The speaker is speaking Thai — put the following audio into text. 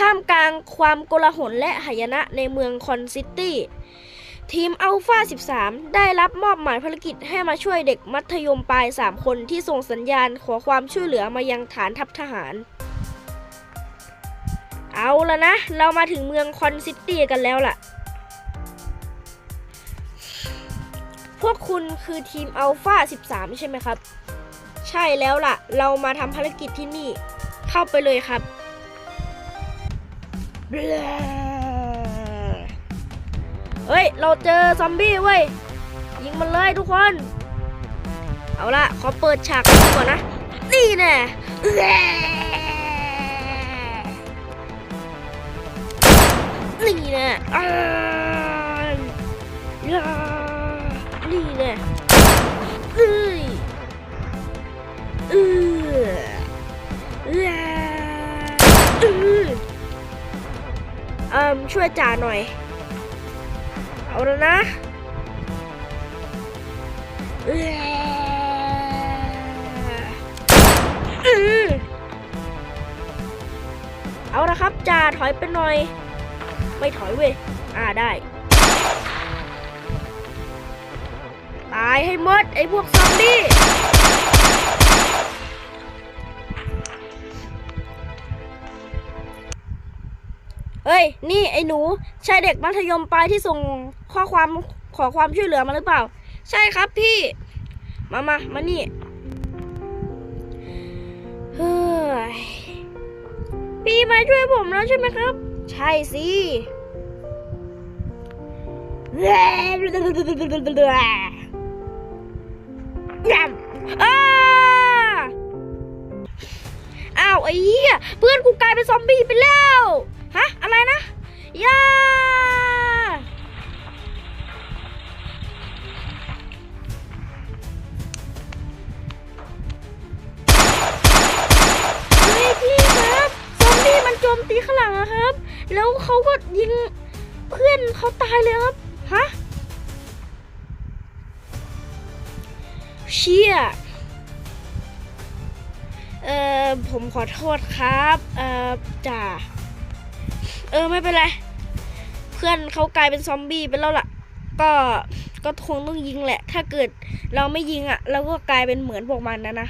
ท่ามกลางความโกลาหลและหายนะในเมืองคอนซิตี้ ทีมอัลฟา13 ได้รับมอบหมายภารกิจให้มาช่วยเด็กมัธยมปลาย 3 คนที่ส่งสัญญาณขอความช่วยเหลือมายังฐานทัพทหาร เอาละนะ เรามาถึงเมืองคอนซิตี้กันแล้วล่ะ พวกคุณคือทีมอัลฟา13 ใช่ไหมครับ ใช่แล้วล่ะ เรามาทำภารกิจที่นี่ เข้าไปเลยครับ เฮ้ย เราเจอซอมบี้เว้ย ยิงมันเลยทุกคน เอาละขอเปิดฉากก่อนนะ นี่แน่นี่แน่อ่าย่านี่แน่เอ้ยเออ เอ่มช่วยจ่าหน่อย เอาแล้วนะเอออือเอาละครับจ่าถอยไปหน่อย ไม่ถอยเว้ย อ่าได้ ตายให้หมดไอ้พวกซอมบี้ เอ้ย นี่ไอ้หนู ใช่เด็กมัธยมปลายที่ส่งข้อความขอความช่วยเหลือมาหรือเปล่า ใช่ครับพี่ มามามานี่เฮ้ยพี่มาช่วยผมแล้วใช่ไหมครับ ใช่สิยำอ้าอ้าวไอ้เหี้ยเพื่อนกูกลายเป็นซอมบี้ไปแล้ว แล้วเขาก็ยิงเพื่อนเขาตายเลยครับ ฮะ เชี่ย เอ่อ ผมขอโทษครับ เอ่อจ่าเออ ไม่เป็นไร เพื่อนเขากลายเป็นซอมบี้ไปแล้วล่ะ ก็ก็คงต้องยิงแหละ ถ้าเกิดเราไม่ยิงอะ่ะ เราก็กลายเป็นเหมือนพวกมันนะนะ